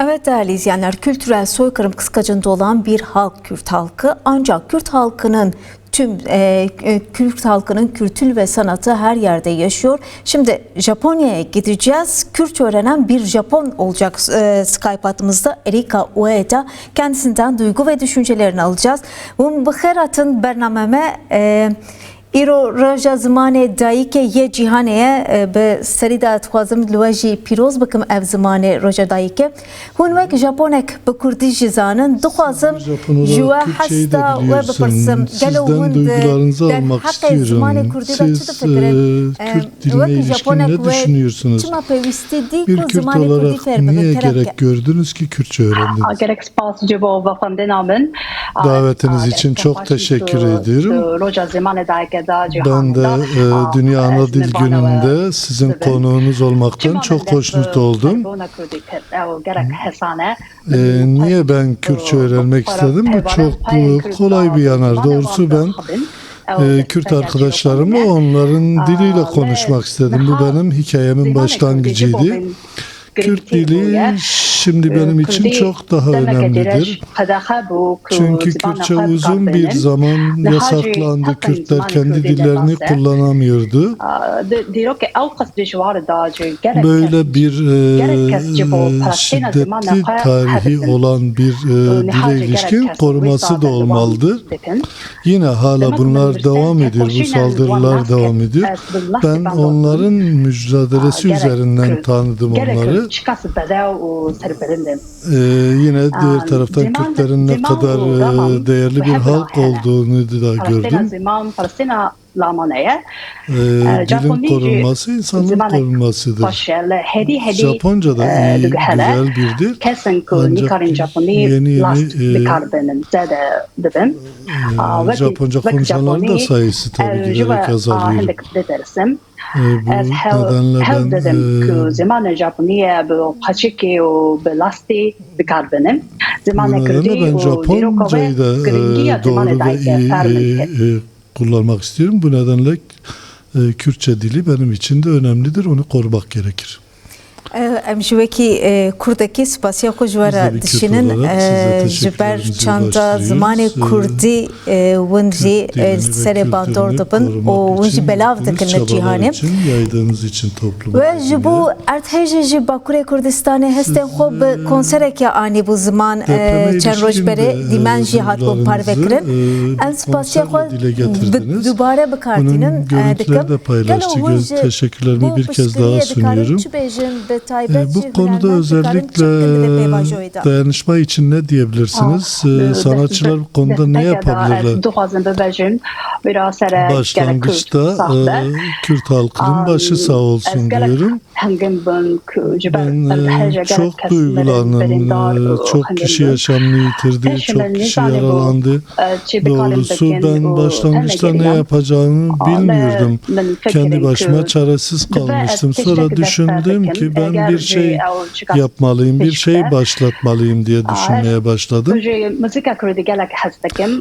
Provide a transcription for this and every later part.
Evet değerli izleyenler, kültürel soykırım kıskacında olan bir halk Kürt halkı ancak Kürt halkının tüm e, e, Kürt halkının kültür ve sanatı her yerde yaşıyor. Şimdi Japonya'ya gideceğiz. Kürtçe öğrenen bir Japon olacak e, Skype hattımızda Erika Ueda. Kendisinden duygu ve düşüncelerini alacağız. Bu bıkheratın bernameme e, Îro raja zimanê dayîkê yê cîhanê ye e, bi serî de dixwazim li we jî pîroz bikim ev zimanê roja dayîkê. Hûn wek Japonek bi Kurdî jî zanin dixwazim ji we hesta we bipirsim gelo hûn derheqê zimanê Kurdî de çi difikirin? E, e, wek Japonek düşünüyorsunuz? Çima pevîstî dîk Bir Kürt olarak niye gerek gördünüz ki Kürtçe öğrendiniz? Davetiniz için çok teşekkür ediyorum. Ben de e, Dünya Ana Dil Günü'nde sizin konuğunuz olmaktan çok hoşnut oldum. E, niye ben Kürtçe öğrenmek istedim? Bu çok e, kolay bir yanar. Doğrusu ben e, Kürt arkadaşlarımla onların diliyle konuşmak istedim. Bu benim hikayemin başlangıcıydı. Kürt dili şimdi benim için çok daha önemlidir. Çünkü Kürtçe uzun bir zaman yasaklandı. Kürtler kendi dillerini kullanamıyordu. Böyle bir e, şiddetli tarihi olan bir e, dile ilişkin koruması da olmalıdır. Yine hala bunlar devam ediyor, bu saldırılar devam ediyor. Ben onların mücadelesi üzerinden tanıdım onları. Ee, yine diğer taraftan Kürtlerin ne kadar e, değerli bir halk olduğunu da gördüm. Ee, dilin korunması insanlığın korunmasıdır. Japonca da iyi, güzel bir dil. Ancak yeni yeni e, e, Japonca konuşanların da sayısı tabii giderek azalıyor. E, bu nedenle ben e, bu nedenle ben Japoncayı da e, doğru ve iyi e, e, kullanmak istiyorum. Bu nedenle e, Kürtçe dili benim için de önemlidir. Onu korumak gerekir. Em ji wekî Kurdekî spasiya xwe ji were Biz de bir Kürt dişinin olarak size ji ber teşekkürlerimizi çanda ulaştırıyoruz. zimanê Ee, Kurdî win jî Kürt dilini ve serê bandor kültürünü dibin û korumak win jî için belav yaptığınız dikin li çabalar cîhanê. için, yaydığınız için topluma. Ve ji bu erdhejê ji Bakurê Kurdistanê hestên xwe bi konserekê anî bû ziman Depreme çend roj ilişkin berê de, dîmen e, jî hat bû parvekirin. e, Em getirdiniz. bi- dubare Bunun bikartînin görüntüleri de paylaştı. Teşekkürlerimi bir kez daha sunuyorum. E, bu konuda özellikle dayanışma için ne diyebilirsiniz? E, sanatçılar bu konuda ne yapabilirler? Başlangıçta e, Kürt halkının başı sağ olsun diyorum. Ben e, çok duygulandım. E, Çok kişi yaşamını yitirdi, çok kişi yaralandı. Doğrusu ben başlangıçta ne yapacağımı bilmiyordum. Kendi başıma çaresiz kalmıştım. Sonra düşündüm ki ben bir şey yapmalıyım, bir şey başlatmalıyım diye düşünmeye başladım.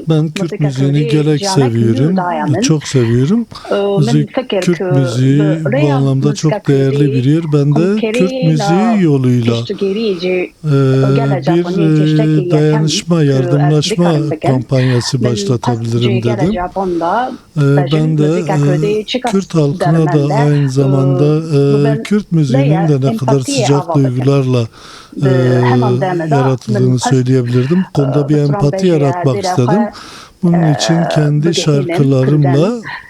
Ben Kürt müziğini gerek seviyorum, çok seviyorum. Müzik, Kürt müziği bu anlamda çok değerli bir yer. Ben de Kürt müziği yoluyla e, bir e, dayanışma, yardımlaşma kampanyası başlatabilirim dedim. E, Ben de e, Kürt halkına da aynı zamanda e, Kürt müziğinin de ne kadar sıcak duygularla e, yaratıldığını söyleyebilirdim. Konuda bir empati yaratmak istedim. Bunun için kendi şarkılarımla e,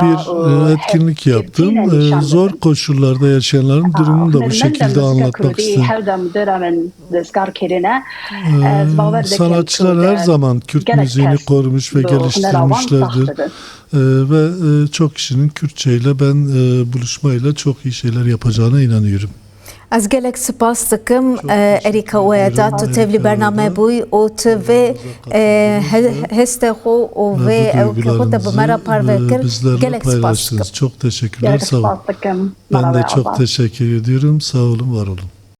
bir e, etkinlik yaptım. E, Zor koşullarda yaşayanların durumunu da bu şekilde anlatmak istedim. E, Sanatçılar her zaman Kürt müziğini korumuş ve geliştirmişlerdir. E, Ve e, çok kişinin Kürtçe ile ben e, buluşmayla çok iyi şeyler yapacağına inanıyorum. Ez gelek spas dikim Erika Weda tu Erika tevlî bername bûyî û tu hestê xwe û vê Ve ew xwe te bi me re parve kir gelek spas dikim. Çok teşekkürler. Sağ olun. Ben de çok teşekkür ediyorum. Sağ olun, var olun.